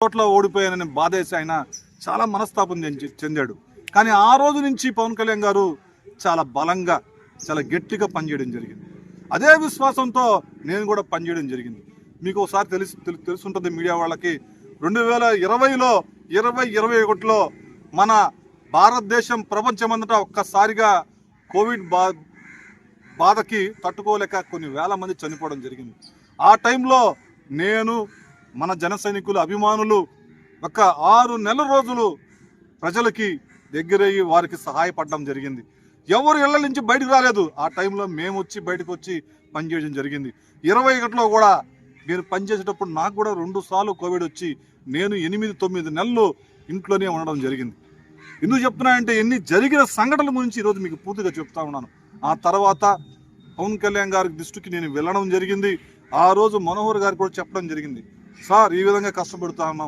చోట్ల ఓడిపోయానని బాధేసి ఆయన చాలా మనస్తాపం చెంది- చెందాడు. కానీ ఆ రోజు నుంచి పవన్ కళ్యాణ్ గారు చాలా బలంగా చాలా గట్టిగా పనిచేయడం జరిగింది. అదే విశ్వాసంతో నేను కూడా పనిచేయడం జరిగింది. మీకు ఒకసారి తెలిసి తెలుసుంటుంది మీడియా వాళ్ళకి రెండు వేల ఇరవైలో ఇరవై ఇరవై ఒకటిలో మన భారతదేశం ప్రపంచమంతటా ఒక్కసారిగా కోవిడ్ బా బాధకి తట్టుకోలేక కొన్ని వేల మంది చనిపోవడం జరిగింది. ఆ టైంలో నేను మన జన సైనికులు అభిమానులు ఒక ఆరు నెల రోజులు ప్రజలకి దగ్గరయ్యి వారికి సహాయపడడం జరిగింది. ఎవరు ఇళ్ళ నుంచి బయటకు రాలేదు. ఆ టైంలో మేము వచ్చి బయటకు వచ్చి పనిచేయడం జరిగింది. ఇరవై ఒకటిలో కూడా నేను పనిచేసేటప్పుడు నాకు కూడా రెండు సార్లు కోవిడ్ వచ్చి నేను ఎనిమిది తొమ్మిది నెలలు ఇంట్లోనే ఉండడం జరిగింది. ఎందుకు చెప్తున్నానంటే ఎన్ని జరిగిన సంఘటనల గురించి ఈరోజు మీకు పూర్తిగా చెప్తా ఉన్నాను. ఆ తర్వాత పవన్ కళ్యాణ్ గారి దృష్టికి నేను వెళ్ళడం జరిగింది. ఆ రోజు మనోహర్ గారికి కూడా చెప్పడం జరిగింది. సార్ ఈ విధంగా కష్టపడుతున్నాం.